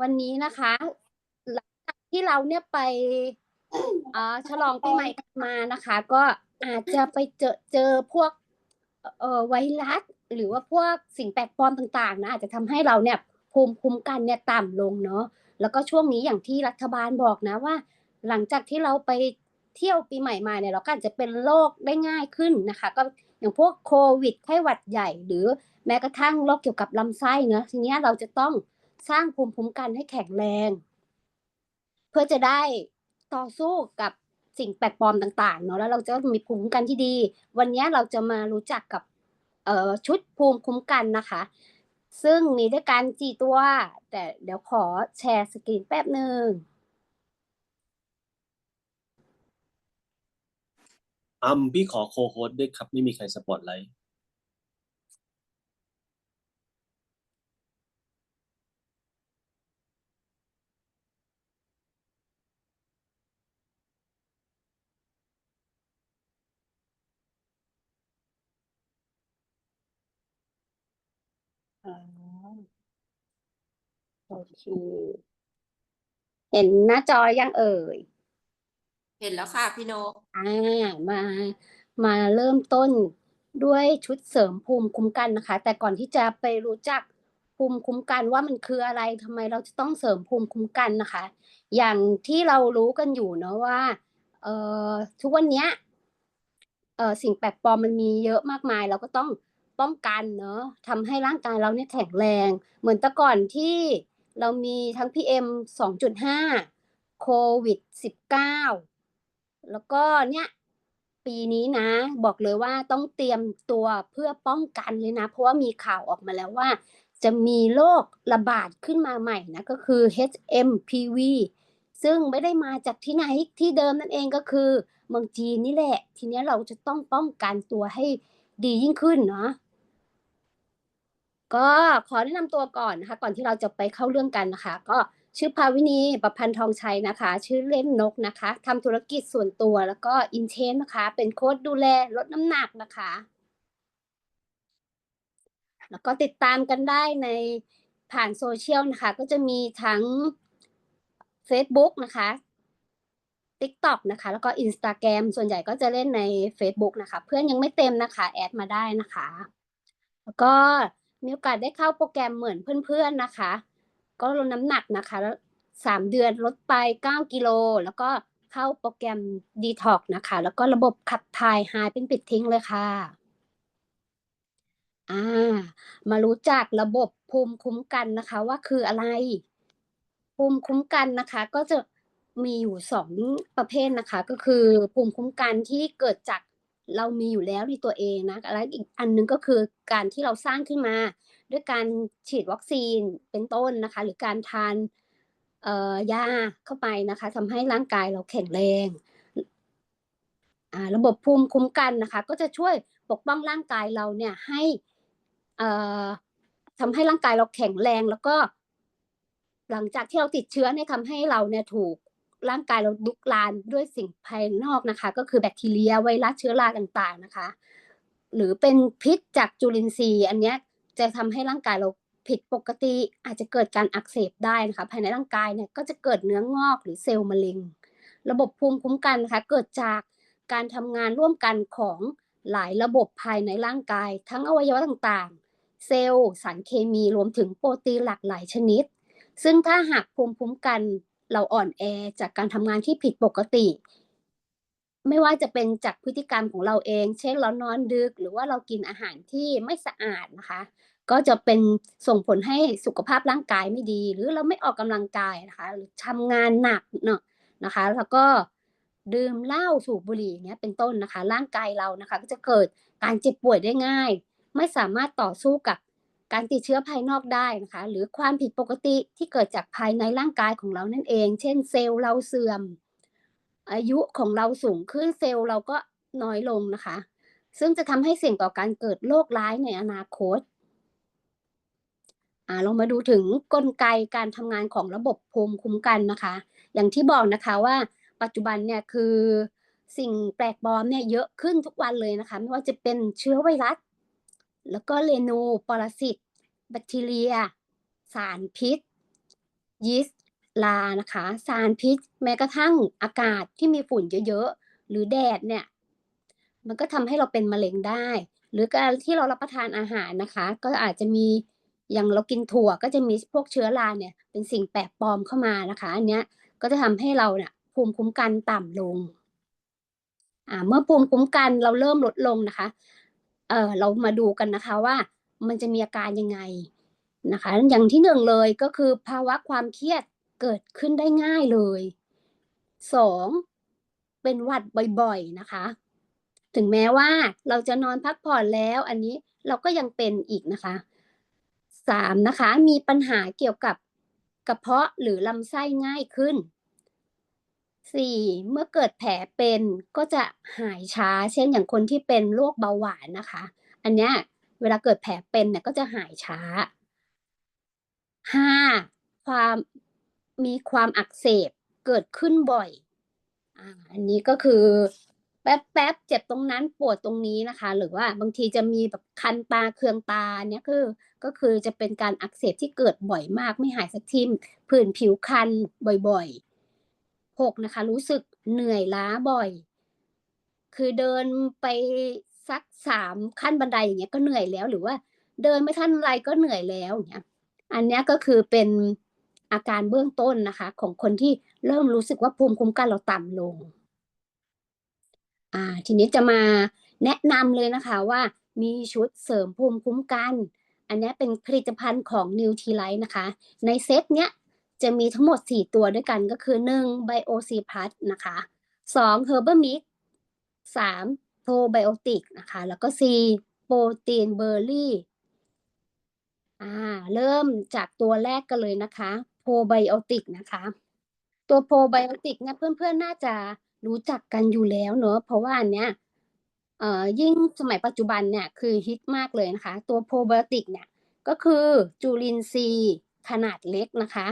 วันนี้นะคะหลังจากที่เราเนี่ยไปเอ่อฉลองปีใหม่กันมานะคะ ก็อาจจะไปเจอเจอพวกเอ่อไวรัสหรือว่าพวกสิ่งแปลกปลอมต่างๆนะอาจจะทำให้เราเนี่ยภูมิคุ้มกันเนี่ยต่ำลงเนาะแล้วก็ช่วงนี้อย่างที่รัฐบาลบอกนะว่า หลังจากที่เราไปเที่ยวปีใหม่มาเนี่ยเราก็อาจจะเป็นโรคได้ง่ายขึ้นนะคะ ก็อย่างพวกโควิดไข้หวัดใหญ่ หรือแม้กระทั่งโรคเกี่ยวกับลำไส้เนาะทีนี้เราจะต้อง สร้างภูมิคุ้มกันให้แข็งแรง เพื่อจะได้ต่อสู้กับสิ่งแปลกปลอมต่างๆเนาะแล้วเราจะมีภูมิคุ้มกันที่ดี วันนี้เราจะมารู้จักกับเออชุดภูมิคุ้มกันนะคะ ซึ่งมีด้วยกันกี่ตัว แต่เดี๋ยวขอแชร์สกรีนแป๊บหนึ่งอัมพี่ขอโคโฮสด้วยครับ ไม่มีใครสปอตไลท์ เค เห็นหน้าจอยังเอ่ย เห็นแล้วค่ะพี่นกอ่า มา มาเริ่มต้นด้วยชุดเสริมภูมิคุ้มกันนะคะ แต่ก่อนที่จะไปรู้จักภูมิคุ้มกันว่ามันคืออะไรทำไมเราจะต้องเสริมภูมิคุ้มกันนะคะ อย่างที่เรารู้กันอยู่เนอะว่าเอ่อทุกวันเนี้ยเอ่อสิ่งแปลกปลอมมันมีเยอะมากมาย เราก็ต้องป้องกันเนอะทำให้ร่างกายเราเนี่ยแข็งแรง เหมือนแต่ก่อนที่ เรามีทั้ง PM 2.5 โควิด 19 แล้วก็เนี่ยปีนี้นะ บอกเลยว่าต้องเตรียมตัวเพื่อป้องกันเลยนะ เพราะว่ามีข่าวออกมาแล้วว่า จะมีโรคระบาดขึ้นมาใหม่นะ ก็คือ HMPV ซึ่งไม่ได้มาจากที่ไหนที่เดิมนั่นเองก็คือเมืองจีนนี่แหละ ทีนี้เราจะต้องป้องกันตัวให้ดียิ่งขึ้นเนาะ ก็ขอแนะนำตัวก่อนนะคะ ก่อนที่เราจะไปเข้าเรื่องกันนะคะ ก็ชื่อภาวินีประพันธ์ทองชัยนะคะ ชื่อเล่นนกนะคะทำธุรกิจส่วนตัวแล้วก็อินเชนนะคะ เป็นโค้ชดูแลลดน้ำหนักนะคะ แล้วก็ติดตามกันได้ในผ่านโซเชียลนะคะ ก็จะมีทั้ง Facebook นะคะ TikTok นะคะ แล้วก็ Instagram ส่วนใหญ่ก็จะเล่นใน Facebook นะคะ เพื่อนยังไม่เต็มนะคะ แอดมาได้นะคะ แล้วก็ มีโอกาสได้เข้าโปรแกรมเหมือนเพื่อนๆนะคะ ก็ลดน้ำหนักนะคะแล้วสามเดือนลดไปเก้ากิโล แล้วก็เข้าโปรแกรมดีท็อกนะคะ แล้วก็ระบบขับถ่ายหายเป็นปิดทิ้งเลยค่ะอ่ามารู้จักระบบภูมิคุ้มกันนะคะว่าคืออะไร ภูมิคุ้มกันนะคะ ก็จะมีอยู่สองประเภทนะคะ ก็คือภูมิคุ้มกันที่เกิดจาก เรามีอยู่แล้วในตัวเองนะและอีกอันหนึงก็คือการที่เราสร้างขึ้นมา ด้วยการฉีดวัคซีนเป็นต้นนะคะ หรือการทานยาเข้าไปนะคะทำให้ร่างกายเราแข็งแรงระบบภูมิคุ้มกันนะคะ ก็จะช่วยปกป้องร่างกายเราเนี่ยให้ทำให้ร่างกายเราแข็งแรงแล้วก็หลังจากที่เราติดเชื้อเนี่ยทำให้เราเนี่ยถูก ร่างกายเราลุกลานด้วยสิ่งภายนอกนะคะ ก็คือแบคทีเรียไวรัสเชื้อราต่างๆนะคะ หรือเป็นพิษจากจุลินทรีย์อันเนี้ยจะทำให้ร่างกายเราผิดปกติอาจจะเกิดการอักเสบได้นะคะ ภายในร่างกายเนี่ยก็จะเกิดเนื้องอกหรือเซลล์มะเร็ง ระบบภูมิคุ้มกันนะคะเกิดจากการทำงานร่วมกันของหลายระบบภายในร่างกาย ทั้งอวัยวะต่างๆ เซลล์ สารเคมีรวมถึงโปรตีนหลากหลายชนิด ซึ่งถ้าหากภูมิคุ้มกัน เราอ่อนแอจากการทำงานที่ผิดปกติ ไม่ว่าจะเป็นจากพฤติกรรมของเราเอง เช่นเรานอนดึก หรือว่าเรากินอาหารที่ไม่สะอาดนะคะ ก็จะเป็นส่งผลให้สุขภาพร่างกายไม่ดี หรือเราไม่ออกกำลังกายนะคะ หรือทำงานหนักเนาะนะคะ แล้วก็ดื่มเหล้าสูบบุหรี่อย่างเงี้ยเป็นต้นนะคะ ร่างกายเรานะคะ ก็จะเกิดการเจ็บป่วยได้ง่าย ไม่สามารถต่อสู้กับ การติดเชื้อภายนอกได้นะคะ หรือความผิดปกติที่เกิดจากภายในร่างกายของเรานั่นเอง เช่น เซลล์เราเสื่อม อายุของเราสูงขึ้นเซลล์เราก็น้อยลงนะคะ ซึ่งจะทำให้เสี่ยงต่อการเกิดโรคร้ายในอนาคตอ่าเรามาดูถึงกลไกการทำงานของระบบภูมิคุ้มกันนะคะ อย่างที่บอกนะคะว่าปัจจุบันเนี่ยคือสิ่งแปลกปลอมเนี่ยเยอะขึ้นทุกวันเลยนะคะ ไม่ว่าจะเป็นเชื้อไวรัส แล้วก็เรนูปรสิตแบคทีเรีย สารพิษ ยีสต์ลานะคะ สารพิษ แม้กระทั่งอากาศที่มีฝุ่นเยอะๆ หรือแดดเนี่ย มันก็ทำให้เราเป็นมะเร็งได้ หรือการที่เรารับประทานอาหารนะคะ ก็อาจจะมีอย่างเรากินถั่วก็จะมีพวกเชื้อราเนี่ย เป็นสิ่งแปลกปลอมเข้ามานะคะ อันเนี้ยก็จะทำให้เราเนี่ยภูมิคุ้มกันต่ำลง อ่าเมื่อภูมิคุ้มกันเราเริ่มลดลงนะคะ เออเรามาดูกันนะคะว่ามันจะมีอาการยังไงนะคะ อย่างที่หนึ่งเลยก็คือภาวะความเครียดเกิดขึ้นได้ง่ายเลยสองเป็นหวัดบ่อยๆนะคะ ถึงแม้ว่าเราจะนอนพักผ่อนแล้ว อันนี้เราก็ยังเป็นอีกนะคะสามนะคะ มีปัญหาเกี่ยวกับกระเพาะหรือลำไส้ง่ายขึ้น สี่เมื่อเกิดแผลเป็นก็จะหายช้า เช่นอย่างคนที่เป็นโรคเบาหวานนะคะ อันเนี้ยเวลาเกิดแผลเป็นเนี่ยก็จะหายช้าห้าความมีความอักเสบเกิดขึ้นบ่อยอันนี้ก็คือแป๊บแป๊บเจ็บตรงนั้นปวดตรงนี้นะคะ หรือว่าบางทีจะมีแบบคันตาเคืองตาเนี่ยคือก็คือจะเป็นการอักเสบที่เกิดบ่อยมากไม่หายสักทีผื่นผิวคันบ่อยๆ หกนะคะ รู้สึกเหนื่อยล้าบ่อย คือเดินไปสักสามขั้นบันไดอย่างเงี้ยก็เหนื่อยแล้วหรือว่า เดินไม่ทันไรก็เหนื่อยแล้วอย่างเงี้ยอันเนี้ยก็คือเป็นอาการเบื้องต้นนะคะ ของคนที่เริ่มรู้สึกว่าภูมิคุ้มกันเราต่ำลง อ่า ทีนี้จะมาแนะนำเลยนะคะว่ามีชุดเสริมภูมิคุ้มกัน อันนี้เป็นผลิตภัณฑ์ของ n u t r i l i t นะคะ ในเซตเนี้ย จะมีทั้งหมด 4 ตัวด้วยกันก็คือ 1 Bio C Plus นะคะ 2 Herbal Mix 3 Probiotic นะคะ แล้วก็4 Protein Berry อ่าเริ่มจากตัวแรกกันเลยนะคะ Probiotic นะคะ ตัว Probiotic เนี่ยเพื่อนๆ น่าจะรู้จักกันอยู่แล้วเนอะเพราะว่าอันเนี้ยเอ่อยิ่งสมัยปัจจุบันเนี่ยคือฮิตมากเลยนะคะ ตัว Probiotic เนี่ยก็คือจุลินทรีย์ขนาดเล็กนะคะ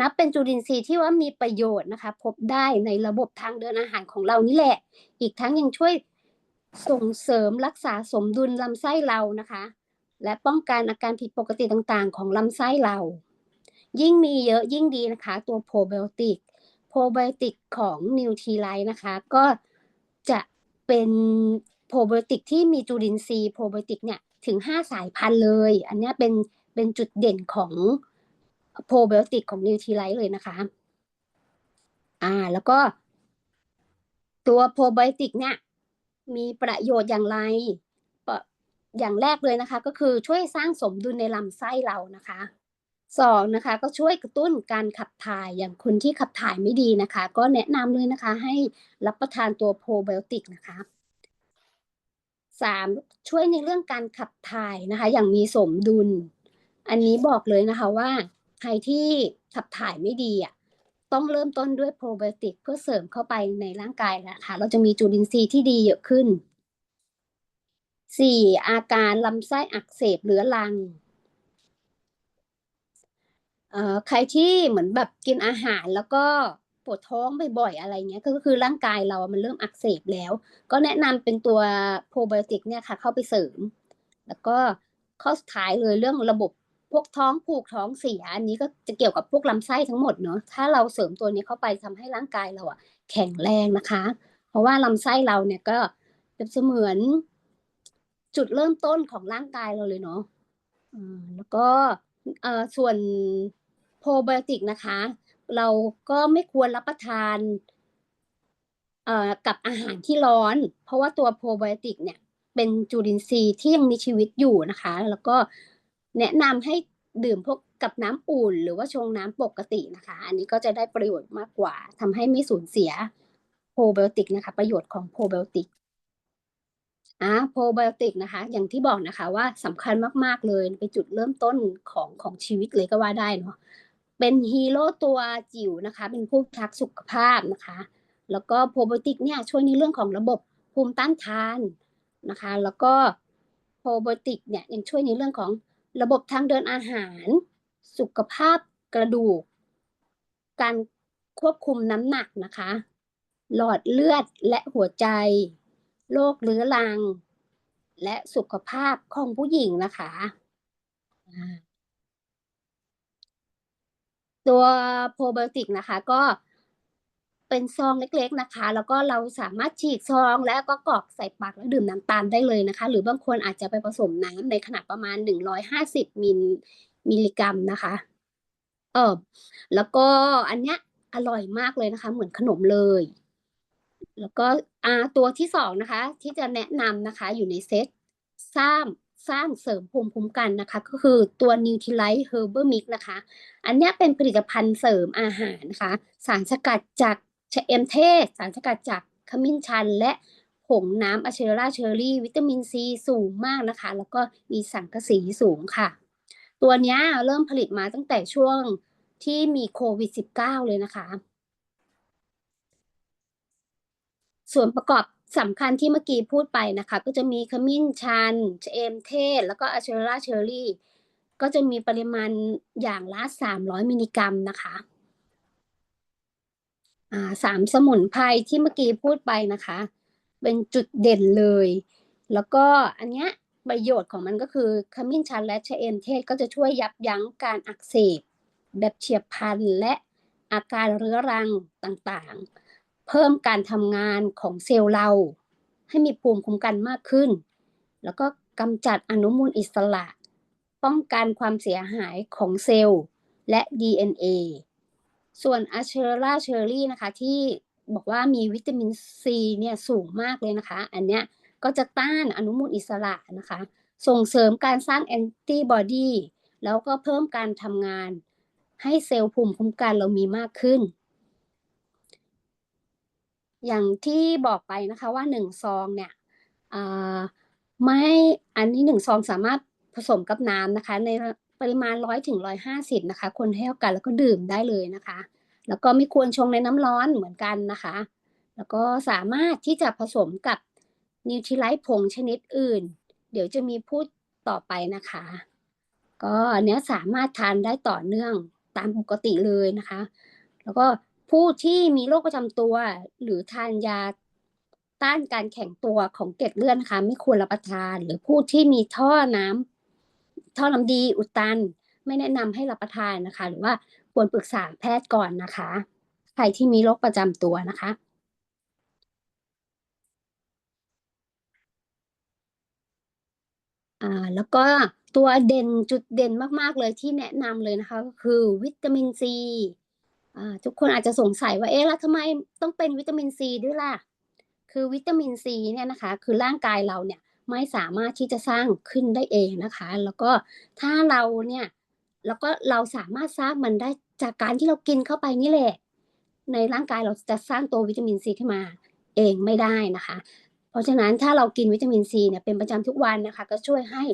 นับเป็นจุลินทรีย์ที่ว่ามีประโยชน์นะคะ พบได้ในระบบทางเดินอาหารของเรานี่แหละ อีกทั้งยังช่วยส่งเสริมรักษาสมดุลลำไส้เรานะคะ และป้องกันอาการผิดปกติต่างๆ ของลำไส้เรา ยิ่งมีเยอะยิ่งดีนะคะ ตัวโปรไบโอติกโปรไบโอติกของนิวทรีไลท์นะคะ ก็จะเป็นโปรไบโอติกที่มีจุลินทรีย์โปรไบโอติกเนี่ยถึง 5 สายพันธุ์เลย อันนี้เป็นเป็นจุดเด่นของ โปรไบโอติกของนิวทรีไลท์เลยนะคะ อ่า แล้วก็ ตัวโปรไบโอติกเนี่ย มีประโยชน์อย่างไร อย่างแรกเลยนะคะ ก็คือช่วยสร้างสมดุลในลำไส้เรานะคะสองนะคะก็ช่วยกระตุ้นการขับถ่ายอย่างคนที่ขับถ่ายไม่ดีนะคะ ก็แนะนำเลยนะคะ ให้รับประทานตัวโปรไบโอติกนะคะสามช่วยในเรื่องการขับถ่ายนะคะ อย่างมีสมดุล อันนี้บอกเลยนะคะว่า ใครที่ขับถ่ายไม่ดีอะต้องเริ่มต้นด้วยโปรไบโอติกเพื่อเสริมเข้าไปในร่างกายนะคะเราจะมีจุลินทรีย์ที่ดีเยอะขึ้นสี่อาการลำไส้อักเสบเรื้อรังเอ่อใครที่เหมือนแบบกินอาหารแล้วก็ปวดท้องบ่อยๆอะไรเงี้ยก็คือร่างกายเรามันเริ่มอักเสบแล้ว ก็แนะนำเป็นตัวโปรไบโอติกเนี่ยค่ะเข้าไปเสริม แล้วก็ข้อสุดท้ายเลยเรื่องระบบ พวกท้องผูกท้องเสียอันนี้ก็จะเกี่ยวกับพวกลำไส้ทั้งหมดเนาะถ้าเราเสริมตัวนี้เข้าไปทำให้ร่างกายเราอะแข็งแรงนะคะ เพราะว่าลำไส้เราเนี่ยก็เป็นเสมือนจุดเริ่มต้นของร่างกายเราเลยเนาะแล้วก็เอ่อส่วนโปรไบโอติกนะคะ เราก็ไม่ควรรับประทานเอ่อกับอาหารที่ร้อน เพราะว่าตัวโปรไบโอติกเนี่ยเป็นจุลินทรีย์ที่ยังมีชีวิตอยู่นะคะ แล้วก็ แนะนำให้ดื่มพวกกับน้ำอุ่น หรือว่าชงน้ำปกตินะคะ อันนี้ก็จะได้ประโยชน์มากกว่าทำให้ไม่สูญเสียโปรไบโอติกนะคะ ประโยชน์ของโปรไบโอติกอ่าโปรไบโอติกนะคะ อย่างที่บอกนะคะว่าสำคัญมาก ๆ เลยเป็นจุดเริ่มต้นของของชีวิตเลยก็ว่าได้เนาะเป็นฮีโร่ตัวจิ๋วนะคะ เป็นผู้ทักสุขภาพนะคะ แล้วก็โปรไบโอติกเนี่ยช่วยในเรื่องของระบบภูมิต้านทานนะคะ แล้วก็โปรไบโอติกเนี่ยยังช่วยในเรื่องของ ระบบทางเดินอาหาร สุขภาพกระดูก การควบคุมน้ำหนักนะคะ หลอดเลือดและหัวใจ โรคเรื้อรัง และสุขภาพของผู้หญิงนะคะอ่าตัวโปรไบโอติกนะคะก็ เป็นซองเล็กๆนะคะ แล้วก็เราสามารถฉีกซองแล้วก็กรอกใส่ปากแล้วดื่มน้ำตาลได้เลยนะคะ หรือบางคนอาจจะไปผสมน้ำในขนาดประมาณหนึ่งร้อยห้าสิบมิลมิลลิกรัมนะคะเออแล้วก็อันเนี้ยอร่อยมากเลยนะคะ เหมือนขนมเลย แล้วก็อ่าตัวที่สองนะคะ ที่จะแนะนำนะคะ อยู่ในเซตสร้างสร้างเสริมภูมิคุ้มกันนะคะ ก็คือตัว n u t r i l i t e Herbal Mix นะคะ อันนี้เป็นผลิตภัณฑ์เสริมอาหารนะคะ สารสกัดจาก ชะเอมเทศ สารสกัดจากขมิ้นชัน และผงน้ำอะเชอร่าเชอรี่ วิตามินซีสูงมากนะคะ แล้วก็มีสังกะสีสูงค่ะ ตัวนี้เริ่มผลิตมาตั้งแต่ช่วงที่มีโควิด -19 เลยนะคะ ส่วนประกอบสำคัญที่เมื่อกี้พูดไปนะคะ ก็จะมีขมิ้นชันชเอมเทศ แล้วก็อะเชอร่าเชอรี่ ก็จะมีปริมาณอย่างละ 300 มิลลิกรัมนะคะ สามสมุนไพรที่เมื่อกี้พูดไปนะคะ เป็นจุดเด่นเลย แล้วก็อันเนี้ยประโยชน์ของมันก็คือขมิ้นชันและชะเอมเทศก็จะช่วยยับยั้งการอักเสบ แบบเฉียบพลันและอาการเรื้อรังต่างๆ เพิ่มการทำงานของเซลล์เรา ให้มีภูมิคุ้มกันมากขึ้น แล้วก็กำจัดอนุมูลอิสระ ป้องกันความเสียหายของเซลล์และ DNA ส่วนอะเชอร่าเชอรี่นะคะที่บอกว่ามีวิตามินซีเนี่ยสูงมากเลยนะคะ อันเนี้ยก็จะต้านอนุมูลอิสระนะคะ ส่งเสริมการสร้างแอนติบอดีแล้วก็เพิ่มการทำงาน ให้เซลล์ภูมิคุ้มกันเรามีมากขึ้น อย่างที่บอกไปนะคะว่าหนึ่งซองเนี่ยไม่อันนี้หนึ่งซองสามารถผสมกับน้ำนะคะ ใน ปริมาณร้อยถึงร้อยห้าสิบนะคะ คนให้เท่ากันแล้วก็ดื่มได้เลยนะคะ แล้วก็ไม่ควรชงในน้ำร้อนเหมือนกันนะคะ แล้วก็สามารถที่จะผสมกับนิวทริไลท์ผงชนิดอื่น เดี๋ยวจะมีพูดต่อไปนะคะ ก็อันเนี้สามารถทานได้ต่อเนื่องตามปกติเลยนะคะ แล้วก็ผู้ที่มีโรคประจำตัว หรือทานยาต้านการแข็งตัวของเกล็ดเลือดนะคะ ไม่ควรรับประทาน หรือผู้ที่มีท่อน้ำ ท่อน้ำดีอุดตัน ไม่แนะนำให้รับประทานนะคะ หรือว่าควรปรึกษาแพทย์ก่อนนะคะ ใครที่มีโรคประจำตัวนะคะอ่าแล้วก็ตัวเด่นจุดเด่นมาก ๆ เลยที่แนะนำเลยนะคะ ก็คือวิตามินซีอ่าทุกคนอาจจะสงสัยว่าเอ๊ะแล้วทำไมต้องเป็นวิตามินซีด้วยล่ะ คือวิตามินซีเนี่ยนะคะ คือร่างกายเราเนี่ย ไม่สามารถที่จะสร้างขึ้นได้เองนะคะ แล้วก็ถ้าเราเนี่ยแล้วก็เราสามารถสร้างมันได้จากการที่เรากินเข้าไปนี่แหละ ในร่างกายเราจะสร้างตัววิตามินซีขึ้นมาเองไม่ได้นะคะ เพราะฉะนั้นถ้าเรากินวิตามินซีเนี่ยเป็นประจำทุกวันนะคะ ก็ช่วยให้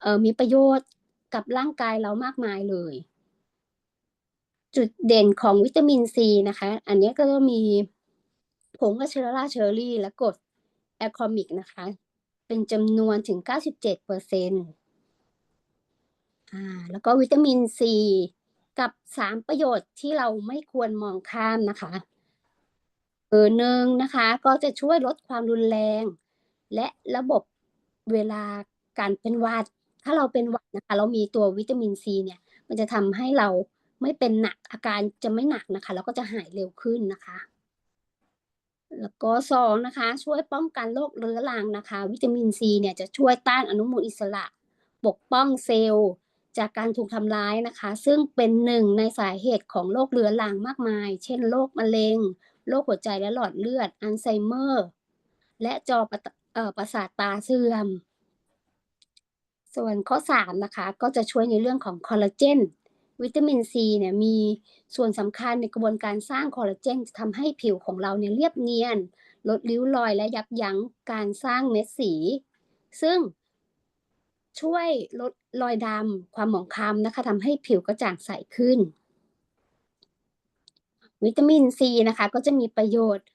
เออมีประโยชน์กับร่างกายเรามากมายเลย จุดเด่นของวิตามินซีนะคะ อันนี้ก็จะมีผงอะเชอร่าเชอรี่และกรดแอลคอมิกนะคะ เป็นจำนวนถึง 97เปอร์เซ็นต์อ่าแล้วก็วิตามินซีกับสามประโยชน์ที่เราไม่ควรมองข้ามนะคะเออหนึ่งนะคะ ก็จะช่วยลดความรุนแรง และระบบเวลาการเป็นหวัด ถ้าเราเป็นหวัดนะคะ เรามีตัววิตามินซีเนี่ย มันจะทำให้เราไม่เป็นหนักอาการจะไม่หนักนะคะ แล้วก็จะหายเร็วขึ้นนะคะ แล้วก็สองนะคะ ช่วยป้องกันโรคเรื้อรังนะคะ วิตามินซีเนี่ยจะช่วยต้านอนุมูลอิสระ ปกป้องเซลล์จากการถูกทำร้ายนะคะ ซึ่งเป็นหนึ่งในสาเหตุของโรคเรื้อรังมากมาย เช่นโรคมะเร็งโรคหัวใจและหลอดเลือด อัลไซเมอร์ และจอประประสาทตาเสื่อม ส่วนข้อสามนะคะ ก็จะช่วยในเรื่องของคอลลาเจน วิตามินซีเนี่ยมีส่วนสำคัญในกระบวนการสร้างคอลลาเจนจะทำให้ผิวของเราเนี่ยเรียบเนียน ลดริ้วรอยและยับยั้งการสร้างเม็ดสี ซึ่งช่วยลดรอยดำความหมองคล้ำนะคะทำให้ผิวกระจ่างใสขึ้น วิตามินซีนะคะก็จะมีประโยชน์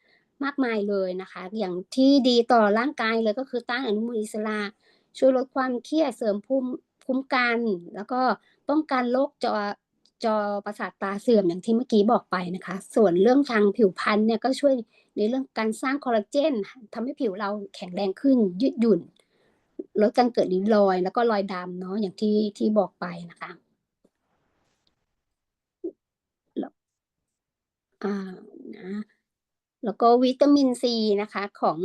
มากมายเลยนะคะ อย่างที่ดีต่อร่างกายเลยก็คือต้านอนุมูลอิสระ ช่วยลดความเครียดเสริมภูมิคุ้มกัน แล้วก็ ป้องกันโรคจอจอประสาทตาเสื่อมอย่างที่เมื่อกี้บอกไปนะคะ ส่วนเรื่องทางผิวพรรณเนี่ยก็ช่วยในเรื่องการสร้างคอลลาเจนทำให้ผิวเราแข็งแรงขึ้น ยืดหยุ่นลดการเกิดริ้วรอย แล้วก็รอยดำเนาะอย่างที่ที่บอกไปนะคะอ่านะแล้วก็วิตามินซีนะคะของ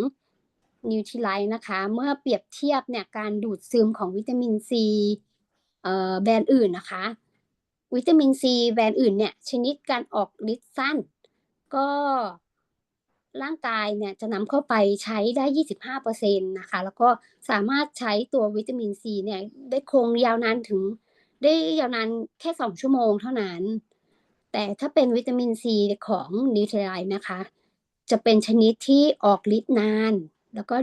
นิวท i ไลท์นะคะ เมื่อเปรียบเทียบเนี่ยการดูดซึมของวิตามินซี แบรนด์อื่นนะคะ วิตามินซีแบรนด์อื่นเนี่ยชนิดการออกฤทธิ์สั้น ก็ร่างกายเนี่ยจะนำเข้าไปใช้ได้ 25%นะคะ แล้วก็สามารถใช้ตัววิตามินซีเนี่ยได้คงยาวนานถึง ได้ยาวนานแค่ 2 ชั่วโมงเท่านั้น แต่ถ้าเป็นวิตามินซีของนิวท i ไลท์นะคะ จะเป็นชนิดที่ออกฤทธิ์นาน แล้วก็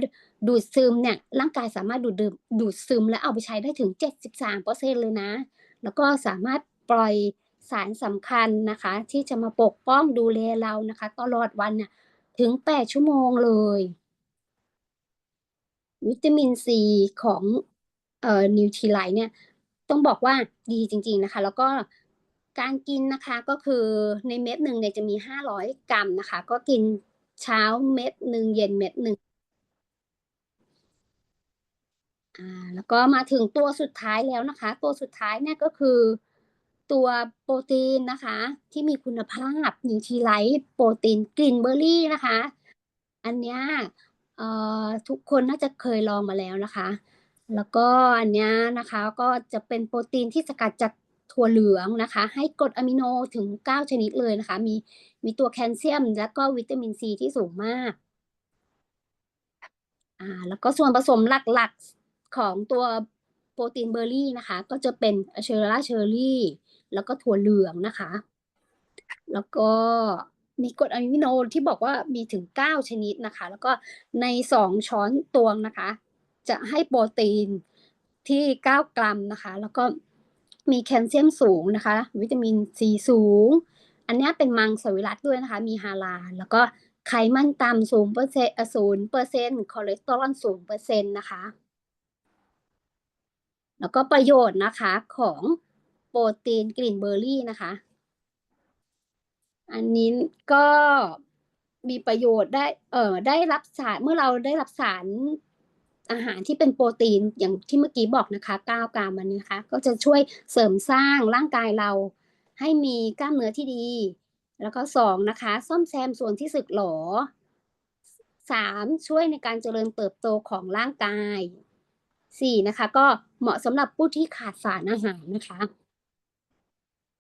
ดูดซึมเนี่ยร่างกายสามารถดูดดื่มดูดซึมและเอาไปใช้ได้ถึง 73%เลยนะ แล้วก็สามารถปล่อยสารสำคัญนะคะ ที่จะมาปกป้องดูแลเรานะคะ ตลอดวันเนี่ยถึง 8 ชั่วโมงเลย วิตามินซีของเอ่อนิวท i ไลท์เนี่ยต้องบอกว่าดีจริง ๆนะคะ แล้วก็การกินนะคะก็คือในเม็ดหนึ่งเนี่ยจะมี 500 กรัมนะคะ ก็กินเช้าเม็ดหนึ่งเย็นเม็ดหนึ่ง อ่าแล้วก็มาถึงตัวสุดท้ายแล้วนะคะ ตัวสุดท้ายเนี่ยก็คือ ตัวโปรตีนนะคะ ที่มีคุณภาพนิวท i ไลท์โปรตีนกลิ่นเบอร์รี่นะคะ อันเนี้ยเอ่อทุกคนน่าจะเคยลองมาแล้วนะคะ แล้วก็อันเนี้ยนะคะก็จะเป็นโปรตีนที่สกัดจากถั่วเหลืองนะคะ ให้กรดอะมิโนถึง 9 ชนิดเลยนะคะ มีมีตัวแคลเซียม และก็วิตามินซีที่สูงมากอ่าแล้วก็ส่วนผสมหลักๆ ของตัวโปรตีนเบอร์รี่นะคะ ก็จะเป็นเชอร่าเชอร์รี่ แล้วก็ถั่วเหลืองนะคะ แล้วก็มีกรดอะมิโนที่บอกว่ามีถึง 9 ชนิดนะคะ แล้วก็ใน 2 ช้อนตวงนะคะ จะให้โปรตีนที่ 9 กรัมนะคะ แล้วก็มีแคลเซียมสูงนะคะ วิตามินซีสูง อันนี้เป็นมังสวิรัติด้วยนะคะ มีฮาลาลแล้วก็ไขมันต่ำศูนย์เปอร์เซ็นต์ศูนย์เปอร์เซ็นต์คอเลสเตอรอลศูนย์เปอร์เซ็นต์นะคะ แล้วก็ประโยชน์นะคะของโปรตีนกลิ่นเบอร์รี่นะคะ อันนี้ก็มีประโยชน์ได้เอ่อได้รับสารเมื่อเราได้รับสารอาหารที่เป็นโปรตีนอย่างที่เมื่อกี้บอกนะคะ9กรัมมันนะคะ ก็จะช่วยเสริมสร้างร่างกายเรา ให้มีกล้ามเนื้อที่ดี แล้วก็สองนะคะ ซ่อมแซมส่วนที่สึกหรอสามช่วยในการเจริญเติบโตของร่างกาย สี่นะคะก็เหมาะสำหรับผู้ที่ขาดสารอาหารนะคะ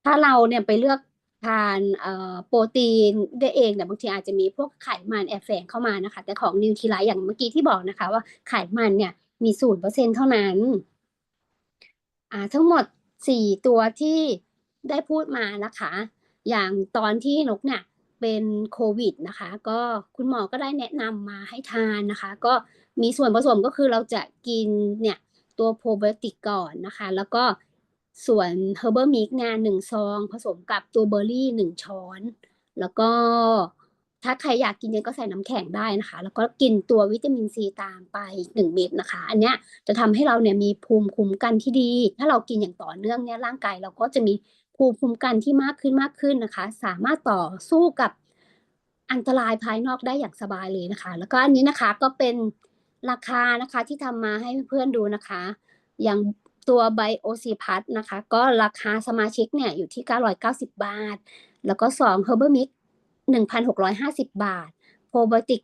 ถ้าเราเนี่ยไปเลือกทานโปรตีนได้เองเนี่บางทีอาจจะมีพวกไขมันแอบแฝงเข้ามานะคะ แต่ของนิวท i ไลท์อย่างเมื่อกี้ที่บอกนะคะ ว่าไขมันเนี่ยมีศูนย์เปอร์เซ็นเท่านั้นอ่าทั้งหมดสี่ตัวที่ได้พูดมานะคะ อย่างตอนที่นกเนี่ยเป็นโควิดนะคะ ก็คุณหมอก็ได้แนะนำมาให้ทานนะคะ ก็ มีส่วนผสมก็คือเราจะกินเนี่ยตัวโปรไบโอติกก่อนนะคะ แล้วก็ส่วนเฮอร์เบอร์มิกเนี่ยหนึ่งซอง ผสมกับตัวเบอร์รี่หนึ่งช้อน แล้วก็ถ้าใครอยากกินเยอะก็ใส่น้ำแข็งได้นะคะ แล้วก็กินตัววิตามินซีตามไปหนึ่งเม็ดนะคะ อันเนี้ยจะทำให้เราเนี่ยมีภูมิคุ้มกันที่ดี ถ้าเรากินอย่างต่อเนื่องเนี่ยร่างกายเราก็จะมีภูมิคุ้มกันที่มากขึ้นมากขึ้นนะคะ สามารถต่อสู้กับอันตรายภายนอกได้อย่างสบายเลยนะคะ แล้วก็อันนี้นะคะก็เป็น ราคานะคะที่ทำมาให้เพื่อนๆดูนะคะ อย่างตัวไบโอซีพัทนะคะ ก็ราคาสมาชิกเนี่ยอยู่ที่ 990 บาท แล้วก็2 h e r b a l Mix 1,650 บาทโปรไบโอติก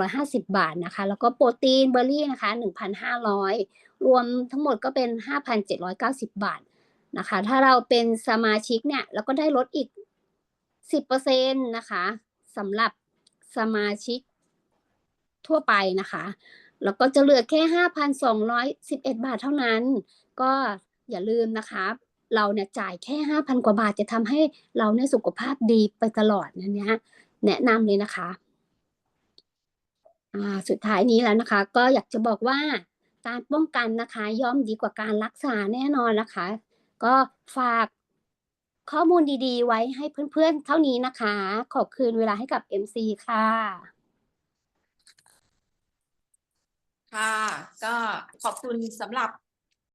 1,650 บาทนะคะ แล้วก็โปรตีนเบอร์รี่นะคะ 1,500 รวมทั้งหมดก็เป็น 5,790 บาทนะคะ ถ้าเราเป็นสมาชิกเนี่ยเราก็ได้ลดอีก 10%นะคะสำหรับสมาชิกทั่วไปนะคะ แล้วก็จะเหลือแค่ 5,211 บาทเท่านั้น ก็อย่าลืมนะคะเราเนี่ยจ่ายแค่ 5,000 กว่าบาทจะทำให้เราเนี่ยสุขภาพดีไปตลอดนะเนี่ยแนะนำเลยนะคะอ่าสุดท้ายนี้แล้วนะคะ ก็อยากจะบอกว่าการป้องกันนะคะ ย่อมดีกว่าการรักษาแน่นอนนะคะ ก็ฝากข้อมูลดีๆ ไว้ให้เพื่อนๆเท่านี้นะคะ ขอบคืนเวลาให้กับ MC ค่ะ ค่ะ ก็ขอบคุณสำหรับ